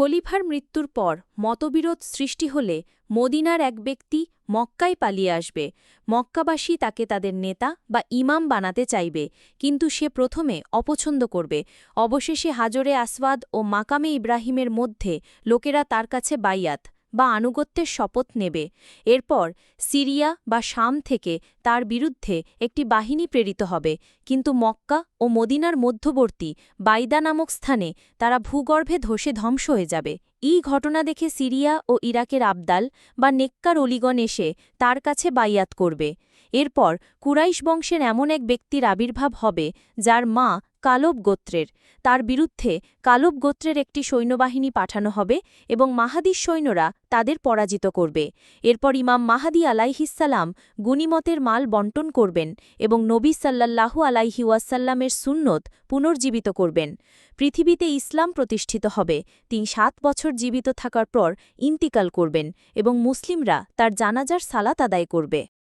খলিফার মৃত্যুর পর মতবিরোধ সৃষ্টি হলে মদিনার এক ব্যক্তি মক্কায় পালিয়ে আসবে। মক্কাবাসী তাকে তাদের নেতা বা ইমাম বানাতে চাইবে, কিন্তু সে প্রথমে অপছন্দ করবে। অবশেষে হাজরে আসওয়াদ ও মাকামে ইব্রাহিমের মধ্যে লোকেরা তার কাছে বাইয়াত। বা আনুগত্যের শপথ নেবে। এরপর সিরিয়া বা শাম থেকে তার বিরুদ্ধে একটি বাহিনী প্রেরিত হবে। কিন্তু মক্কা ও মদিনার মধ্যবর্তী বাইদা নামক স্থানে তারা ভূগর্ভে ধসে ধ্বংস হয়ে যাবে। এই ঘটনা দেখে সিরিয়া ও ইরাকের আবদাল বা নেককার অলিগণ এসে তার কাছে বাইয়াত করবে। এরপর কুরাইশ বংশের এমন এক ব্যক্তির আবির্ভাব হবে, যার মা কালব গোত্রের। তার বিরুদ্ধে কালব গোত্রের একটি সৈন্যবাহিনী পাঠানো হবে এবং মাহাদির সৈন্যরা তাদের পরাজিত করবে। এরপর ইমাম মাহাদি আলাইহিসাল্লাম গুনিমতের মাল বন্টন করবেন এবং নবী সাল্লাল্লাহু আলাইহি ওয়াসাল্লামের সুন্নত পুনর্জীবিত করবেন। পৃথিবীতে ইসলাম প্রতিষ্ঠিত হবে, তিনি সাত বছর জীবিত থাকার পর ইন্তিকাল করবেন এবং মুসলিমরা তার জানাজার সালাত আদায় করবে।